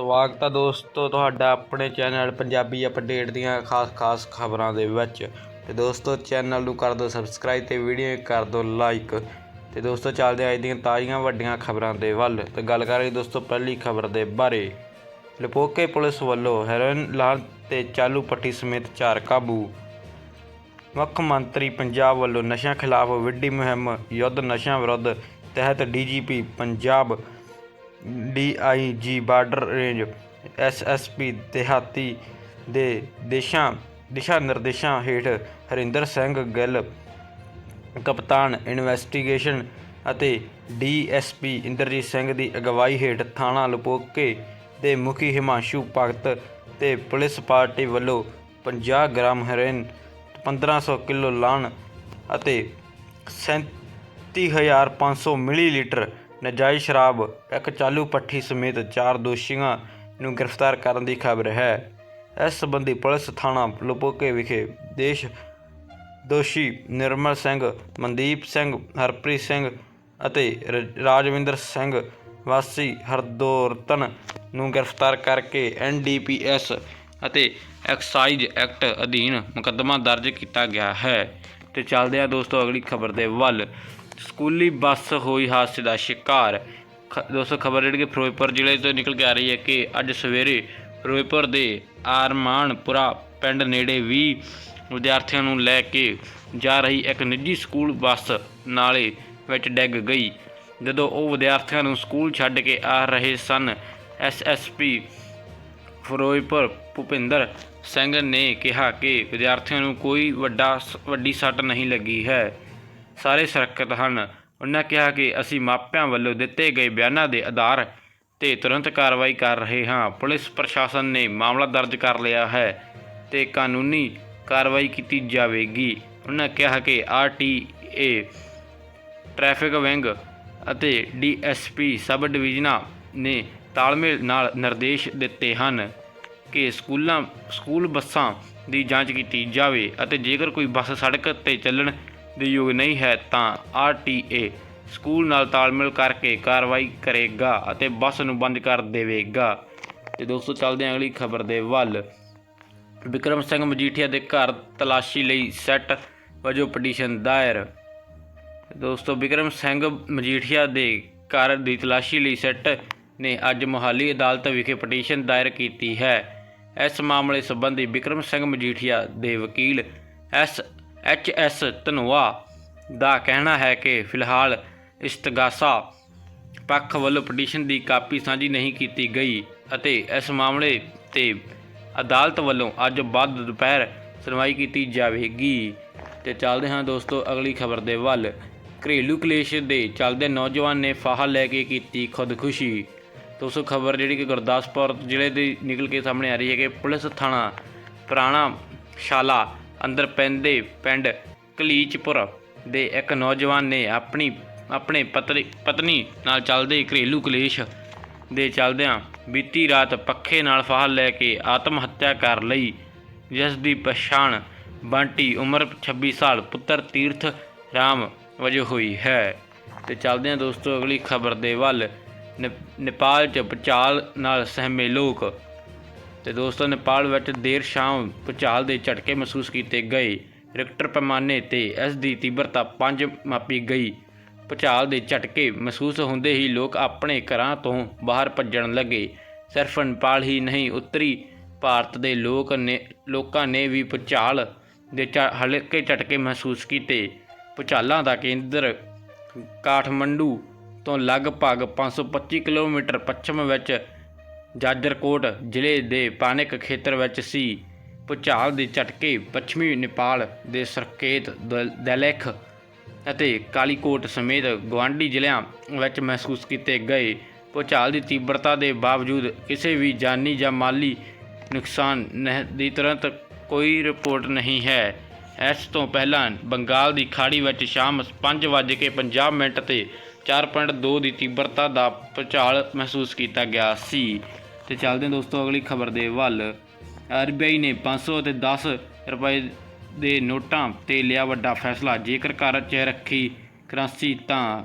ਸਵਾਗਤ ਹੈ ਦੋਸਤੋ ਤੁਹਾਡਾ ਆਪਣੇ ਚੈਨਲ ਪੰਜਾਬੀ ਅਪਡੇਟ ਦੀਆਂ ਖਾਸ-ਖਾਸ ਖਬਰਾਂ ਦੇ ਵਿੱਚ। ਤੇ ਦੋਸਤੋ ਚੈਨਲ ਨੂੰ ਕਰ ਦਿਓ ਸਬਸਕ੍ਰਾਈਬ ਤੇ ਵੀਡੀਓ ਕਰ ਦਿਓ ਲਾਈਕ ਤੇ ਦੋਸਤੋ ਚੱਲਦੇ ਹਾਂ ਅੱਜ ਦੀਆਂ ਤਾਜ਼ੀਆਂ ਵੱਡੀਆਂ ਖਬਰਾਂ ਦੇ ਵੱਲ। ਤੇ ਗੱਲ ਕਰਾਂਗੇ ਦੋਸਤੋ ਪਹਿਲੀ ਖਬਰ ਦੇ ਬਾਰੇ। ਲਪੋਕੇ ਪੁਲਿਸ ਵੱਲੋਂ ਹੈਰੋਇਨ ਲਾਲ ਤੇ ਚਾਲੂ ਪੱਟੀ ਸਮੇਤ ਚਾਰ ਕਾਬੂ। ਮੁੱਖ ਮੰਤਰੀ ਪੰਜਾਬ ਵੱਲੋਂ ਨਸ਼ਿਆਂ ਖਿਲਾਫ ਵਿੱਢੀ ਮੁਹਿੰਮ। ਯੁੱਧ ਨਸ਼ਿਆਂ ਵਿਰੁੱਧ ਤਹਿਤ ਡੀਜੀਪੀ ਪੰਜਾਬ ਡੀ ਆਈ ਜੀ ਬਾਰਡਰ ਰੇਂਜ ਐਸਐਸਪੀ ਦਿਹਾਤੀ ਦੇ ਦੇਸ਼ਾਂ, ਦਿਸ਼ਾ ਨਿਰਦੇਸ਼ਾਂ ਹੇਠ ਹਰਿੰਦਰ ਸਿੰਘ ਗਿੱਲ, ਕਪਤਾਨ ਇਨਵੈਸਟੀਗੇਸ਼ਨ ਅਤੇ D S P Inderjit Singh ਦੀ ਅਗਵਾਈ ਹੇਠ ਥਾਣਾ ਲੁਪੋਕੇ ਦੇ ਮੁਖੀ ਹਿਮਾਂਸ਼ੂ ਭਗਤ ਤੇ ਪੁਲਿਸ ਪਾਰਟੀ ਵੱਲੋਂ 50 ਗ੍ਰਾਮ ਹੈਰੋਇਨ 1500 ਕਿਲੋ ਲਾਣ ਅਤੇ 37500 ਮਿਲੀਲੀਟਰ ਨਜਾਇਜ਼ ਸ਼ਰਾਬ, ਇੱਕ ਚਾਲੂ ਭੱਠੀ ਸਮੇਤ ਚਾਰ ਦੋਸ਼ੀਆਂ ਨੂੰ ਗ੍ਰਿਫਤਾਰ ਕਰਨ ਦੀ ਖਬਰ ਹੈ। ਇਸ ਸੰਬੰਧੀ ਪੁਲਿਸ ਥਾਣਾ ਲੁਪੋਕੇ ਵਿਖੇ ਦੇਸ਼ ਦੋਸ਼ੀ ਨਿਰਮਲ ਸਿੰਘ, ਮਨਦੀਪ ਸਿੰਘ, ਹਰਪ੍ਰੀਤ ਸਿੰਘ ਅਤੇ ਰ- ਰਾਜਵਿੰਦਰ ਸਿੰਘ ਵਾਸੀ ਹਰਦੋਰਤਨ ਨੂੰ ਗ੍ਰਿਫਤਾਰ ਕਰਕੇ ਐਨਡੀਪੀਐਸ ਅਤੇ ਐਕਸਾਈਜ਼ ਐਕਟ ਅਧੀਨ ਮੁਕੱਦਮਾ ਦਰਜ ਕੀਤਾ ਗਿਆ ਹੈ। ਤੇ ਚੱਲਦੇ ਆ ਦੋਸਤੋ ਅਗਲੀ ਖਬਰ ਦੇ ਵੱਲ। ਸਕੂਲੀ ਬੱਸ ਹੋਈ ਹਾਦਸੇ ਦਾ ਸ਼ਿਕਾਰ। ਖ- ਦੋਸਤੋ, ਖਬਰ ਜਿਹੜੀ ਕਿ ਫਿਰੋਜ਼ਪੁਰ ਜ਼ਿਲ੍ਹੇ ਤੋਂ ਨਿਕਲ ਕੇ ਆ ਰਹੀ ਹੈ ਕਿ ਅੱਜ ਸਵੇਰੇ ਫਿਰੋਜ਼ਪੁਰ ਦੇ ਆਰਮਾਨਪੁਰਾ ਪਿੰਡ ਨੇੜੇ 20 ਵਿਦਿਆਰਥੀਆਂ ਨੂੰ ਲੈ ਕੇ ਜਾ ਰਹੀ ਇੱਕ ਨਿੱਜੀ ਸਕੂਲ ਬੱਸ ਨਾਲੇ ਵਿੱਚ ਡਿੱਗ ਗਈ। ਜਦੋਂ ਉਹ ਵਿਦਿਆਰਥੀਆਂ ਨੂੰ ਸਕੂਲ ਛੱਡ ਕੇ ਆ ਰਹੇ ਸਨ ਐਸਐਸਪੀ ਫਿਰੋਜ਼ਪੁਰ ਭੁਪਿੰਦਰ ਸਿੰਘ ਨੇ ਕਿਹਾ ਕਿ ਵਿਦਿਆਰਥੀਆਂ ਨੂੰ ਕੋਈ ਵੱਡਾ ਵੱਡੀ ਸੱਟ ਨਹੀਂ ਲੱਗੀ ਹੈ। ਸਾਰੇ ਸੁਰੱਖਿਅਤ ਹਨ। ਉਹਨਾਂ ਕਿਹਾ ਕਿ ਅਸੀਂ ਮਾਪਿਆਂ ਵੱਲੋਂ ਦਿੱਤੇ ਗਏ ਬਿਆਨਾਂ ਦੇ ਆਧਾਰ ਤੇ ਤੁਰੰਤ ਕਾਰਵਾਈ ਕਰ ਰਹੇ ਹਾਂ। ਪੁਲਿਸ ਪ੍ਰਸ਼ਾਸਨ ਨੇ ਮਾਮਲਾ ਦਰਜ ਕਰ ਲਿਆ ਹੈ ਤੇ ਕਾਨੂੰਨੀ ਕਾਰਵਾਈ ਕੀਤੀ ਜਾਵੇਗੀ। ਉਹਨਾਂ ਕਿਹਾ ਕਿ ਆਰਟੀਏ ਟ੍ਰੈਫਿਕ ਵਿੰਗ ਅਤੇ ਡੀਐਸਪੀ ਸਬ ਡਿਵੀਜ਼ਨਾਂ ਨੇ ਤਾਲਮੇਲ ਨਾਲ ਨਿਰਦੇਸ਼ ਦਿੱਤੇ ਹਨ ਕਿ ਸਕੂਲਾਂ, ਸਕੂਲ ਬੱਸਾਂ ਦੀ ਜਾਂਚ ਕੀਤੀ ਜਾਵੇ ਅਤੇ ਜੇਕਰ ਕੋਈ ਬੱਸ ਸੜਕ ਤੇ ਚੱਲਣ ਦੇ ਯੋਗ ਨਹੀਂ ਹੈ ਤਾਂ ਆਰਟੀਏ ਸਕੂਲ ਨਾਲ ਤਾਲਮੇਲ ਕਰਕੇ ਕਾਰਵਾਈ ਕਰੇਗਾ ਅਤੇ ਬੱਸ ਨੂੰ ਬੰਦ ਕਰ ਦੇਵੇਗਾ। ਤੇ ਦੋਸਤੋ, ਚੱਲਦੇ ਹਾਂ ਅਗਲੀ ਖਬਰ ਦੇ ਵੱਲ। ਵਿਕਰਮ ਸਿੰਘ ਮਜੀਠੀਆ ਦੇ ਘਰ ਤਲਾਸ਼ੀ ਲਈ ਸੈੱਟ ਵਜੋਂ ਪਟੀਸ਼ਨ ਦਾਇਰ। ਦੋਸਤੋ, ਵਿਕਰਮ ਸਿੰਘ ਮਜੀਠੀਆ ਦੇ ਘਰ ਦੀ ਤਲਾਸ਼ੀ ਲਈ ਸੈੱਟ ਨੇ ਅੱਜ ਮੁਹਾਲੀ ਅਦਾਲਤ ਵਿਖੇ ਪਟੀਸ਼ਨ ਦਾਇਰ ਕੀਤੀ ਹੈ। ਇਸ ਮਾਮਲੇ ਸੰਬੰਧੀ ਵਿਕਰਮ ਸਿੰਘ ਮਜੀਠੀਆ ਦੇ ਵਕੀਲ ਐਸ ਐਚ ਐਸ ਧਨੋਆ ਦਾ ਕਹਿਣਾ ਹੈ ਕਿ ਫਿਲਹਾਲ ਇਸਤਗਾਸਾ ਪੱਖ ਵੱਲੋਂ ਪਟੀਸ਼ਨ ਦੀ ਕਾਪੀ ਸਾਂਝੀ ਨਹੀਂ ਕੀਤੀ ਗਈ ਅਤੇ ਇਸ ਮਾਮਲੇ ਤੇ ਅਦਾਲਤ ਵੱਲੋਂ ਅੱਜ ਬਾਅਦ ਦੁਪਹਿਰ ਸੁਣਵਾਈ ਕੀਤੀ ਜਾਵੇਗੀ। ਤੇ ਚੱਲਦੇ ਹਾਂ ਦੋਸਤੋ, ਅਗਲੀ ਖਬਰ ਦੇ ਵੱਲ। ਘਰੇਲੂ ਕਲੇਸ਼ ਦੇ ਚੱਲਦੇ ਨੌਜਵਾਨ ਨੇ ਫਾਹਾ ਲੈ ਕੇ ਕੀਤੀ ਖੁਦਕੁਸ਼ੀ। ਦੋਸਤੋ, ਖਬਰ ਜਿਹੜੀ ਕਿ ਗੁਰਦਾਸਪੁਰ ਜ਼ਿਲ੍ਹੇ ਦੀ ਨਿਕਲ ਕੇ ਸਾਹਮਣੇ ਆ ਰਹੀ ਹੈ ਕਿ ਪੁਲਿਸ ਥਾਣਾ ਪੁਰਾਣਾ ਸ਼ਾਲਾ ਅੰਦਰ ਪੈਂਦੇ ਪਿੰਡ ਕਲੀਚਪੁਰ ਦੇ ਇੱਕ ਨੌਜਵਾਨ ਨੇ ਆਪਣੀ, ਆਪਣੇ ਪਤਨੀ ਪਤਨੀ ਨਾਲ ਚੱਲਦੇ ਘਰੇਲੂ ਕਲੇਸ਼ ਦੇ ਚੱਲਦਿਆਂ ਬੀਤੀ ਰਾਤ ਪੱਖੇ ਨਾਲ ਫਾਹ ਲੈ ਕੇ ਆਤਮ ਹੱਤਿਆ ਕਰ ਲਈ, ਜਿਸ ਦੀ ਪਛਾਣ ਬੰਟੀ ਉਮਰ 26 ਸਾਲ ਪੁੱਤਰ ਤੀਰਥ ਰਾਮ ਵਜੋਂ ਹੋਈ ਹੈ। ਤੇ ਚੱਲਦੇ ਹਾਂ ਦੋਸਤੋ, ਅਗਲੀ ਖਬਰ ਦੇ ਵੱਲ ਨੇਪਾਲ 'ਚ ਭੂਚਾਲ ਨਾਲ ਸਹਿਮੇ ਲੋਕ ਤੇ ਦੋਸਤੋ, ਨੇਪਾਲ ਵਿੱਚ ਦੇਰ ਸ਼ਾਮ ਭੂਚਾਲ ਦੇ ਝਟਕੇ ਮਹਿਸੂਸ ਕੀਤੇ ਗਏ। ਰਿਕਟਰ ਪੈਮਾਨੇ ਤੇ ਇਸ ਦੀ ਤੀਬਰਤਾ 5 ਮਾਪੀ ਗਈ। ਭੂਚਾਲ ਦੇ ਝਟਕੇ ਮਹਿਸੂਸ ਹੁੰਦੇ ਹੀ ਲੋਕ ਆਪਣੇ ਘਰਾਂ ਤੋਂ ਬਾਹਰ ਭੱਜਣ ਲੱਗੇ। ਸਿਰਫ ਨੇਪਾਲ ਹੀ ਨਹੀਂ, ਉੱਤਰੀ ਭਾਰਤ ਦੇ ਲੋਕ ਨੇ, ਲੋਕਾਂ ਨੇ ਵੀ ਭੂਚਾਲ ਦੇ ਝ- ਹਲਕੇ ਝਟਕੇ ਮਹਿਸੂਸ ਕੀਤੇ। ਭੂਚਾਲਾਂ ਦਾ ਕੇਂਦਰ ਕਾਠਮੰਡੂ ਤੋਂ ਲਗਭਗ 525 ਕਿਲੋਮੀਟਰ ਪੱਛਮ ਵਿੱਚ ਜਾਜਰਕੋਟ ਜ਼ਿਲ੍ਹੇ ਦੇ ਪਾਨਿਕ ਖੇਤਰ ਵਿੱਚ ਸੀ। ਭੂਚਾਲ ਦੇ ਝਟਕੇ ਪੱਛਮੀ ਨੇਪਾਲ ਦੇ ਸਰਕੇਤ ਦਲ- ਦਲੇਖ ਅਤੇ ਕਾਲੀਕੋਟ ਸਮੇਤ ਗਵਾਂਢੀ ਜ਼ਿਲ੍ਹਿਆਂ ਵਿੱਚ ਮਹਿਸੂਸ ਕੀਤੇ ਗਏ। ਭੂਚਾਲ ਦੀ ਤੀਬਰਤਾ ਦੇ ਬਾਵਜੂਦ ਕਿਸੇ ਵੀ ਜਾਨੀ ਜਾਂ ਮਾਲੀ ਨੁਕਸਾਨ ਨਹ- ਦੀ ਤੁਰੰਤ ਕੋਈ ਰਿਪੋਰਟ ਨਹੀਂ ਹੈ। ਇਸ ਤੋਂ ਪਹਿਲਾਂ ਬੰਗਾਲ ਦੀ ਖਾੜੀ ਵਿੱਚ ਸ਼ਾਮ 5:50 ਮਿੰਟ ਤੇ 4.2 ਦੀ ਤੀਬਰਤਾ ਦਾ ਭੂਚਾਲ ਮਹਿਸੂਸ ਕੀਤਾ ਗਿਆ ਸੀ। ਤੇ ਚੱਲਦੇ ਹਾਂ ਦੋਸਤੋ, ਅਗਲੀ ਖਬਰ ਦੇ ਵੱਲ। ਆਰਬੀਆਈ ਨੇ 500 ਅਤੇ 10 ਰੁਪਏ ਦੇ ਨੋਟਾਂ ਤੇ ਲਿਆ ਵੱਡਾ ਫੈਸਲਾ। ਜੇਕਰ ਘਰ 'ਚ ਰੱਖੀ ਕਰੰਸੀ ਤਾਂ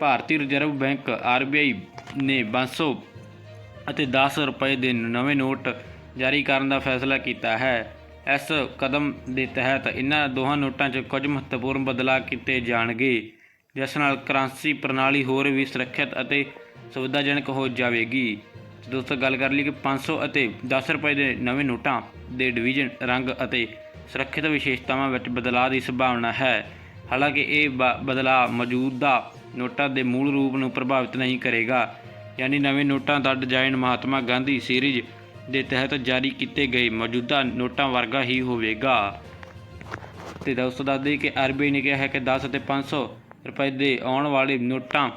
ਭਾਰਤੀ ਰਿਜ਼ਰਵ ਬੈਂਕ ਆਰਬੀਆਈ ਨੇ 500 ਅਤੇ 10 ਰੁਪਏ ਦੇ ਨਵੇਂ ਨੋਟ ਜਾਰੀ ਕਰਨ ਦਾ ਫੈਸਲਾ ਕੀਤਾ ਹੈ। ਇਸ ਕਦਮ ਦੇ ਤਹਿਤ ਇਹਨਾਂ ਦੋਹਾਂ ਨੋਟਾਂ 'ਚ ਕੁਝ ਮਹੱਤਵਪੂਰਨ ਬਦਲਾਅ ਕੀਤੇ ਜਾਣਗੇ। ਜਿਸ ਨਾਲ ਕਰੰਸੀ ਪ੍ਰਣਾਲੀ ਹੋਰ ਵੀ ਸੁਰੱਖਿਅਤ ਅਤੇ ਸੁਵਿਧਾਜਨਕ ਹੋ ਜਾਵੇਗੀ। ਦੋਸਤੋ, ਗੱਲ ਕਰ ਲਈ ਕਿ 500 ਅਤੇ 10 ਰੁਪਏ ਦੇ ਨਵੇਂ ਨੋਟਾਂ ਦੇ ਡਿਵੀਜ਼ਨ ਰੰਗ ਅਤੇ ਸੁਰੱਖਿਅਤ ਵਿਸ਼ੇਸ਼ਤਾਵਾਂ ਵਿੱਚ ਬਦਲਾਅ ਦੀ ਸੰਭਾਵਨਾ ਹੈ। ਹਾਲਾਂਕਿ ਇਹ ਬ- ਬਦਲਾਅ ਮੌਜੂਦਾ ਨੋਟਾਂ ਦੇ ਮੂਲ ਰੂਪ ਨੂੰ ਪ੍ਰਭਾਵਿਤ ਨਹੀਂ ਕਰੇਗਾ। ਯਾਨੀ ਨਵੇਂ ਨੋਟਾਂ ਦਾ ਡਿਜ਼ਾਈਨ ਮਹਾਤਮਾ ਗਾਂਧੀ ਸੀਰੀਜ਼ ਦੇ ਤਹਿਤ ਜਾਰੀ ਕੀਤੇ ਗਏ ਮੌਜੂਦਾ ਨੋਟਾਂ ਵਰਗਾ ਹੀ ਹੋਵੇਗਾ। ਤੇ ਦੋਸਤੋ, ਦੱਸ ਦਈਏ ਕਿ ਆਰਬੀਆਈ ਨੇ ਕਿਹਾ ਹੈ ਕਿ 10 ਅਤੇ 500 ਰੁਪਏ ਦੇ ਆਉਣ ਵਾਲੇ ਨੋਟਾਂ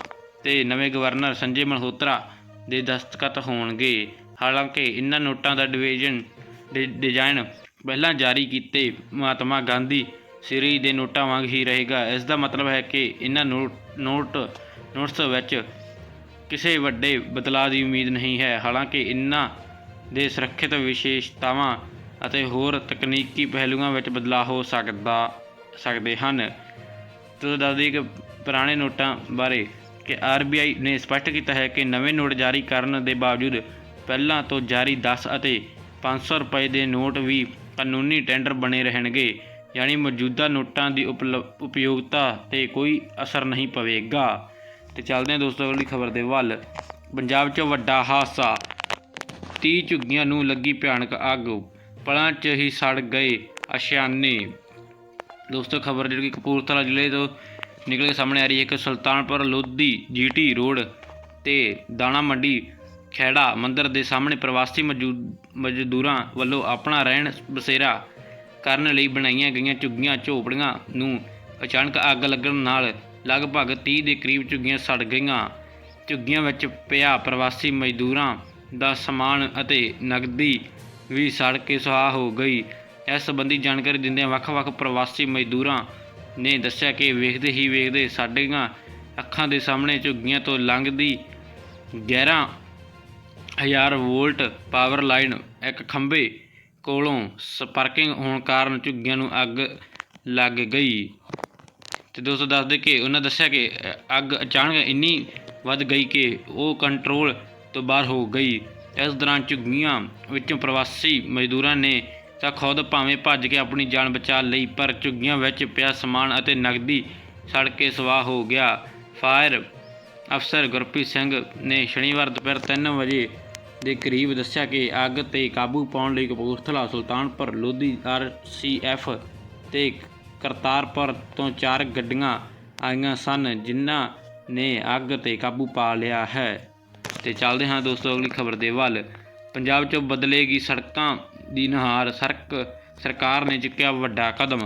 ਤੇ ਨਵੇਂ ਗਵਰਨਰ ਸੰਜੇ ਮਲਹੋਤਰਾ ਦੇ ਦਸਤਖਤ ਹੋਣਗੇ। ਹਾਲਾਂਕਿ ਇਹਨਾਂ ਨੋਟਾਂ ਦਾ ਡਿਵੀਜ਼ਨ ਡਿ- ਡਿਜ਼ਾਈਨ ਪਹਿਲਾਂ ਜਾਰੀ ਕੀਤੇ ਮਹਾਤਮਾ ਗਾਂਧੀ ਸੀਰੀਜ਼ ਦੇ ਨੋਟਾਂ ਵਾਂਗ ਹੀ ਰਹੇਗਾ। ਇਸ ਦਾ ਮਤਲਬ ਹੈ ਕਿ ਇਹਨਾਂ ਨੋਟ ਨੋਟ, ਨੋਟਸ ਵਿੱਚ ਕਿਸੇ ਵੱਡੇ ਬਦਲਾਅ ਦੀ ਉਮੀਦ ਨਹੀਂ ਹੈ। ਹਾਲਾਂਕਿ ਇਹਨਾਂ ਦੇ ਸੁਰੱਖਿਅਤ ਵਿਸ਼ੇਸ਼ਤਾਵਾਂ ਅਤੇ ਹੋਰ ਤਕਨੀਕੀ ਪਹਿਲੂਆਂ ਵਿੱਚ ਬਦਲਾਅ ਹੋ ਸਕਦਾ, ਸਕਦੇ ਹਨ। ਤੋ ਦੱਸਦੀ ਦਈਏ ਕਿ ਪੁਰਾਣੇ ਨੋਟਾਂ ਬਾਰੇ ਕਿ ਆਰਬੀਆਈ ਨੇ ਸਪਸ਼ਟ ਕੀਤਾ ਹੈ ਕਿ ਨਵੇਂ ਨੋਟ ਜਾਰੀ ਕਰਨ ਦੇ ਬਾਵਜੂਦ ਪਹਿਲਾਂ ਤੋਂ ਜਾਰੀ 10 ਅਤੇ 500 ਰੁਪਏ ਦੇ ਨੋਟ ਵੀ ਕਾਨੂੰਨੀ ਟੈਂਡਰ ਬਣੇ ਰਹਿਣਗੇ, ਯਾਨੀ ਮੌਜੂਦਾ ਨੋਟਾਂ ਦੀ ਉਪਲ- ਉਪਯੋਗਤਾ ਤੇ ਕੋਈ ਅਸਰ ਨਹੀਂ ਪਵੇਗਾ। ਤੇ ਚੱਲਦੇ ਹਾਂ ਦੋਸਤੋ ਅਗਲੀ ਖਬਰ ਦੇ ਵੱਲ। ਪੰਜਾਬ 'ਚ ਵੱਡਾ ਹਾਦਸਾ। 30 ਝੁੱਗੀਆਂ ਨੂੰ ਲੱਗੀ ਭਿਆਨਕ ਅੱਗ। ਪਲਾਂ 'ਚ ਹੀ ਸੜ ਗਏ ਅਸ਼ਿਆਨੇ। ਦੋਸਤੋ, ਖਬਰ ਜਿਹੜੀ ਕਿ ਕਪੂਰਥਲਾ ਜ਼ਿਲ੍ਹੇ ਤੋਂ ਨਿਕਲ ਕੇ ਸਾਹਮਣੇ ਆ ਰਹੀ ਹੈ। ਕਿ ਸੁਲਤਾਨਪੁਰ ਲੋਧੀ ਜੀਟੀ ਰੋਡ ਤੇ ਦਾਣਾ ਮੰਡੀ ਖੈੜਾ ਮੰਦਿਰ ਦੇ ਸਾਹਮਣੇ ਪ੍ਰਵਾਸੀ ਮੌਜੂਦ ਮਜ਼ਦੂਰਾਂ ਵੱਲੋਂ ਆਪਣਾ ਰਹਿਣ ਬਸੇਰਾ ਕਰਨ ਲਈ ਬਣਾਈਆਂ ਗਈਆਂ ਝੁੱਗੀਆਂ, ਝੋਪੜੀਆਂ ਨੂੰ ਅਚਾਨਕ ਅੱਗ ਲੱਗਣ ਨਾਲ ਲਗਭਗ 30 ਦੇ ਕਰੀਬ ਝੁੱਗੀਆਂ ਸੜ ਗਈਆਂ। ਝੁੱਗੀਆਂ ਵਿੱਚ ਪਿਆ ਪ੍ਰਵਾਸੀ ਮਜ਼ਦੂਰਾਂ ਦਾ ਸਮਾਨ ਅਤੇ ਨਗਦੀ ਵੀ ਸੜ ਕੇ ਸੁਆਹ ਹੋ ਗਈ। ਇਸ ਸੰਬੰਧੀ ਜਾਣਕਾਰੀ ਦਿੰਦਿਆਂ ਵੱਖ-ਵੱਖ ਪ੍ਰਵਾਸੀ ਮਜ਼ਦੂਰਾਂ ਨੇ ਦੱਸਿਆ ਕਿ ਵੇਖਦੇ ਹੀ ਵੇਖਦੇ ਸਾਡੀਆਂ ਅੱਖਾਂ ਦੇ ਸਾਹਮਣੇ ਝੁੱਗੀਆਂ ਤੋਂ ਲੰਘਦੀ 11 ਹਜ਼ਾਰ ਵੋਲਟ ਪਾਵਰ ਲਾਈਨ ਇੱਕ ਖੰਭੇ ਕੋਲੋਂ ਸਪਾਰਕਿੰਗ ਹੋਣ ਕਾਰਨ ਝੁੱਗੀਆਂ ਨੂੰ ਅੱਗ ਲੱਗ ਗਈ। ਤੇ ਦੋਸਤੋ ਦੱਸਦੇ ਕਿ ਉਹਨਾਂ ਦੱਸਿਆ ਕਿ ਅੱਗ ਅਚਾਨਕ ਇੰਨੀ ਵੱਧ ਗਈ ਕਿ ਉਹ ਕੰਟਰੋਲ ਤੋਂ ਬਾਹਰ ਹੋ ਗਈ। ਇਸ ਦੌਰਾਨ ਝੁੱਗੀਆਂ ਵਿੱਚੋਂ ਪ੍ਰਵਾਸੀ ਮਜ਼ਦੂਰਾਂ ਨੇ ਤਾਂ ਖੁਦ ਭਾਵੇਂ ਭੱਜ ਕੇ ਆਪਣੀ ਜਾਨ ਬਚਾ ਲਈ, ਪਰ ਝੁੱਗੀਆਂ ਵਿੱਚ ਪਿਆ ਸਮਾਨ ਅਤੇ ਨਗਦੀ ਸੜ ਕੇ ਸਵਾਹ ਹੋ ਗਿਆ। ਫਾਇਰ ਅਫਸਰ ਗੁਰਪ੍ਰੀਤ ਸਿੰਘ ਨੇ ਸ਼ਨੀਵਾਰ ਦੁਪਹਿਰ 3 ਵਜੇ ਦੇ ਕਰੀਬ ਦੱਸਿਆ ਕਿ ਅੱਗ ਤੇ ਕਾਬੂ ਪਾਉਣ ਲਈ ਕਪੂਰਥਲਾ, ਸੁਲਤਾਨਪੁਰ ਲੋਧੀ ਆਰਸੀਐਫ ਤੇ ਕਰਤਾਰਪੁਰ ਤੋਂ ਚਾਰ ਗੱਡੀਆਂ ਆਈਆਂ ਸਨ, ਜਿਨ੍ਹਾਂ ਨੇ ਅੱਗ ਤੇ ਕਾਬੂ ਪਾ ਲਿਆ ਹੈ। ਤੇ ਚੱਲਦੇ ਹਾਂ ਦੋਸਤੋ, ਅਗਲੀ ਖਬਰ ਦੇ ਵੱਲ। ਪੰਜਾਬ 'ਚ ਬਦਲੇਗੀ ਸੜਕਾਂ ਦੀ ਨਹਾਰ ਸਰਕ, ਸਰਕਾਰ ਨੇ ਚੁੱਕਿਆ ਵੱਡਾ ਕਦਮ।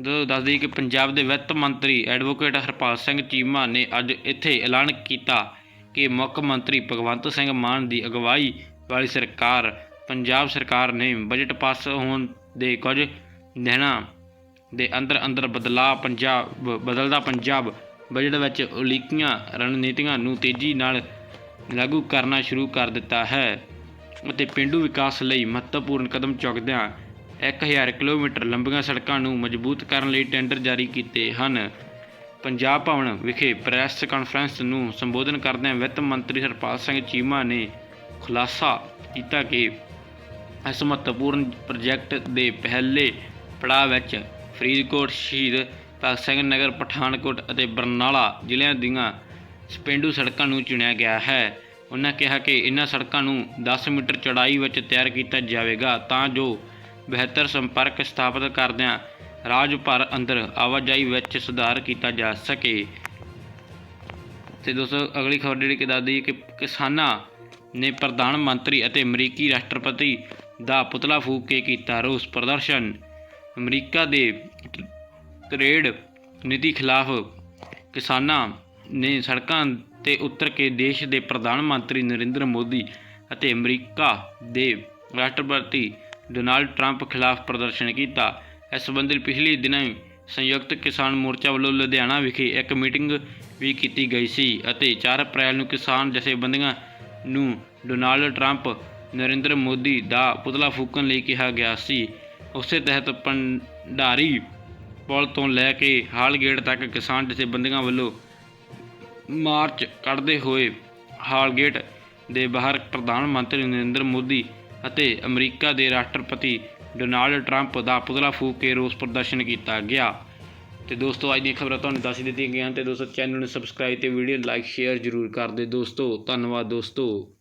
ਦੋ ਦੱਸ ਕਿ ਪੰਜਾਬ ਦੇ ਵਿੱਤ ਮੰਤਰੀ ਐਡਵੋਕੇਟ ਹਰਪਾਲ ਸਿੰਘ ਚੀਮਾ ਨੇ ਅੱਜ ਇੱਥੇ ਐਲਾਨ ਕੀਤਾ ਕਿ ਮੁੱਖ ਮੰਤਰੀ ਭਗਵੰਤ ਸਿੰਘ ਮਾਨ ਦੀ ਅਗਵਾਈ ਵਾਲੀ ਸਰਕਾਰ, ਪੰਜਾਬ ਸਰਕਾਰ ਨੇ ਬਜਟ ਪਾਸ ਹੋਣ ਦੇ ਕੁਝ ਦਿਨਾਂ ਦੇ ਅੰਦਰ ਅੰਦਰ ਬਦਲਾਅ ਪੰਜਾਬ ਬਦਲਦਾ ਪੰਜਾਬ ਬਜਟ ਵਿੱਚ ਉਲੀਕੀਆਂ ਰਣਨੀਤੀਆਂ ਨੂੰ ਤੇਜ਼ੀ ਨਾਲ ਲਾਗੂ ਕਰਨਾ ਸ਼ੁਰੂ ਕਰ ਦਿੱਤਾ ਹੈ। ਅਤੇ ਪਿੰਡੂ ਵਿਕਾਸ ਲਈ ਮਹੱਤਵਪੂਰਨ ਕਦਮ ਚੁੱਕਦਿਆਂ 1000 ਕਿਲੋਮੀਟਰ ਲੰਬੀਆਂ ਸੜਕਾਂ ਨੂੰ ਮਜ਼ਬੂਤ ਕਰਨ ਲਈ ਟੈਂਡਰ ਜਾਰੀ ਕੀਤੇ ਹਨ। ਪੰਜਾਬ ਭਵਨ ਵਿਖੇ ਪ੍ਰੈਸ ਕਾਨਫਰੰਸ ਨੂੰ ਸੰਬੋਧਨ ਕਰਦਿਆਂ ਵਿੱਤ ਮੰਤਰੀ ਹਰਪਾਲ ਸਿੰਘ ਚੀਮਾ ਨੇ ਖੁਲਾਸਾ ਕੀਤਾ ਕਿ ਇਸ ਮਹੱਤਵਪੂਰਨ ਪ੍ਰੋਜੈਕਟ ਦੇ ਪਹਿਲੇ ਪੜਾਅ ਵਿੱਚ ਫਰੀਦਕੋਟ, ਸ਼ਹੀਦ ਭਗਤ ਸਿੰਘ ਨਗਰ, ਪਠਾਨਕੋਟ ਅਤੇ ਬਰਨਾਲਾ ਜ਼ਿਲ੍ਹਿਆਂ ਦੀਆਂ ਪੇਂਡੂ ਸੜਕਾਂ ਨੂੰ ਚੁਣਿਆ ਗਿਆ ਹੈ। ਉਹਨਾਂ ਕਿਹਾ ਕਿ ਇਹਨਾਂ ਸੜਕਾਂ ਨੂੰ 10 ਮੀਟਰ ਚੌੜਾਈ ਵਿੱਚ ਤਿਆਰ ਕੀਤਾ ਜਾਵੇਗਾ, ਤਾਂ ਜੋ ਬਿਹਤਰ ਸੰਪਰਕ ਸਥਾਪਿਤ ਕਰਦਿਆਂ ਰਾਜ ਭਰ ਅੰਦਰ ਆਵਾਜਾਈ ਵਿੱਚ ਸੁਧਾਰ ਕੀਤਾ ਜਾ ਸਕੇ। ਤੇ ਦੋਸਤੋ, ਅਗਲੀ ਖਬਰ ਜਿਹੜੀ ਕਿ ਦੱਸਦੀ ਹੈ ਕਿ ਕਿਸਾਨਾਂ ਨੇ ਪ੍ਰਧਾਨ ਮੰਤਰੀ ਅਤੇ ਅਮਰੀਕੀ ਰਾਸ਼ਟਰਪਤੀ ਦਾ ਪੁਤਲਾ ਫੂਕ ਕੇ ਕੀਤਾ ਰੋਸ। ਪ੍ਰਦਰਸ਼ਨ, ਅਮਰੀਕਾ ਦੇ ਟ੍ਰੇਡ ਨੀਤੀ ਖਿਲਾਫ ਕਿਸਾਨਾਂ ਨੇ ਸੜਕਾਂ ਤੇ ਉਤਰ ਕੇ ਦੇਸ਼ ਦੇ ਪ੍ਰਧਾਨ ਮੰਤਰੀ ਨਰਿੰਦਰ ਮੋਦੀ ਅਤੇ ਅਮਰੀਕਾ ਦੇ ਰਾਸ਼ਟਰਪਤੀ ਡੋਨਾਲਡ ਟਰੰਪ ਖਿਲਾਫ ਪ੍ਰਦਰਸ਼ਨ ਕੀਤਾ। ਇਸ ਸੰਬੰਧੀ ਪਿਛਲੇ ਦਿਨਾਂ ਸੰਯੁਕਤ ਕਿਸਾਨ ਮੋਰਚਾ ਵੱਲੋਂ ਲੁਧਿਆਣਾ ਵਿਖੇ ਇੱਕ ਮੀਟਿੰਗ ਵੀ ਕੀਤੀ ਗਈ ਸੀ ਅਤੇ 4 ਅਪ੍ਰੈਲ ਨੂੰ ਕਿਸਾਨ ਜਥੇਬੰਦੀਆਂ ਨੂੰ ਡੋਨਾਲਡ ਟਰੰਪ, ਨਰਿੰਦਰ ਮੋਦੀ ਦਾ ਪੁਤਲਾ ਫੂਕਣ ਲਈ ਕਿਹਾ ਗਿਆ ਸੀ। ਉਸੇ ਤਹਿਤ ਭੰਡਾਰੀ ਪੁਲ ਤੋਂ ਲੈ ਕੇ ਹਾਲ ਗੇਟ ਤੱਕ ਕਿਸਾਨ ਜਥੇਬੰਦੀਆਂ ਵੱਲੋਂ ਮਾਰਚ ਕੱਢਦੇ ਹੋਏ ਹਾਲਗੇਟ ਦੇ ਬਾਹਰ ਪ੍ਰਧਾਨ ਮੰਤਰੀ ਨਰਿੰਦਰ ਮੋਦੀ ਅਤੇ ਅਮਰੀਕਾ ਦੇ ਰਾਸ਼ਟਰਪਤੀ ਡੋਨਾਲਡ ਟਰੰਪ ਦਾ ਪੁਤਲਾ ਫੂਕ ਕੇ ਰੋਸ ਪ੍ਰਦਰਸ਼ਨ ਕੀਤਾ ਗਿਆ। ਤੇ ਦੋਸਤੋ, ਅੱਜ ਦੀਆਂ ਖਬਰਾਂ ਤੁਹਾਨੂੰ ਦੱਸ ਦਿੱਤੀਆਂ ਗਈਆਂ ਹਨ ਤੇ ਦੋਸਤੋ, ਚੈਨਲ ਨੂੰ ਸਬਸਕ੍ਰਾਈਬ ਤੇ ਵੀਡੀਓ ਲਾਈਕ ਸ਼ੇਅਰ ਜ਼ਰੂਰ ਕਰ ਦਿਓ। ਦੋਸਤੋ, ਧੰਨਵਾਦ ਦੋਸਤੋ।